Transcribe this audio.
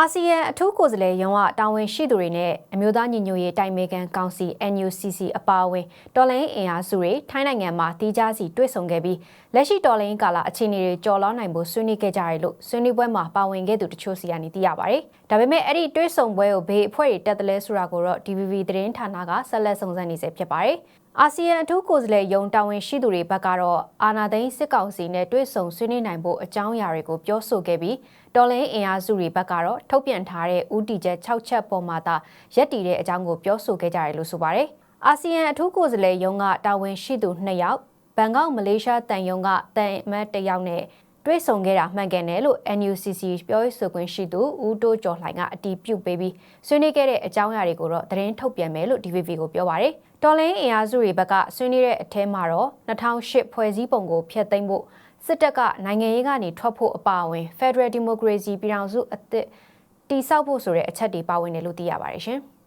အာဆီယံအထူးကိုယ်စားလှယ်ရုံးကတာဝန်ရှိသူတွေနဲ့အမျိုးသားညီညွတ်ရေးတိုင်ပင်ခံကောင်စီ NUCC အပါအဝင်တော်လိုင်းအင်အားစုတွေထိုင်းနိုင်ငံမှာတီးခြားစီတွေ့ဆုံခဲ့ပြီးလက်ရှိတော်လိုင်းကာလအခြေအနေတွေကြော်လွှားနိုင်ဖို့ဆွေးနွေးခဲ့ကြတယ်လို့ဆွေးနွေးပွဲမှာပါဝင်ခဲ့သူတချို့စီကနေသိရပါတယ်။ဒါပေမဲ့အဲ့ဒီတွေ့ဆုံပွဲကိုဘေးအဖွဲ့တွေတက်တယ်လဲဆိုတာကိုတော့ DVB သတင်းဌာနကဆက်လက်စုံစမ်းနေစေဖြစ်ပါတယ်။အာဆီယံအထူးကိုယ်စားလှယ်ယုံတာဝန်ရှိသူတွေဘက်ကတော့အာနာသိန်းစစ်ကောင်စီနဲ့တွေ့ဆုံဆွေးနွေးနိုင်ဖို့အကြောင်းအရာတွေကိုပြောဆိုခဲ့ပြီးတော်လိုင်းအင်အားစုတွေဘက်ကတော့ထုတ်ပြန်ထားတဲ့ဥတီချက်6ချက်ပေါ်မှာသာရက်တည်တဲ့အကြောင်းကိုပြောဆိုခဲ့ကြတယ်လို့ဆိုပါတယ်။အာဆီယံအထူးကိုယ်စားလှယ်ယုံကတာဝန်ရှိသူ2ယောက်ဘန်ကောက်မလေးရှားတန်ယုံကတန်အမတ်1ယောက်နဲ့တွေ့ဆုံခဲ့တာမှန်ကန်တယ်လို့ NUCC ပြောရေးဆိုခွင့်ရှိသူဦးတိုးကျော်လှိုင်ကအတီးပြုတ်ပေးပြီးဆွေးနွေးခဲ့တဲ့အကြောင်းအရာတွေကိုတော့သတင်းထုတ်ပြန်မယ်လို့ DVB ကိုပြောပါရယ်တော်လိုင်းအင်အားစုတွေဘက်ကဆွေးနွေးတဲ့အထဲမှာတော့2008ဖွဲ့စည်းပုံကိုဖျက်သိမ်းဖို့စစ်တပ်ကနိုင်ငံရေးကနေထွက်ဖို့အပါအဝင် Federal Democracy ပြည်ထောင်စုအသစ် တည်ဆောက်ဖို့ဆိုတဲ့အချက်တွေပါဝင်တယ်လို့သိရပါတယ်ရှင်။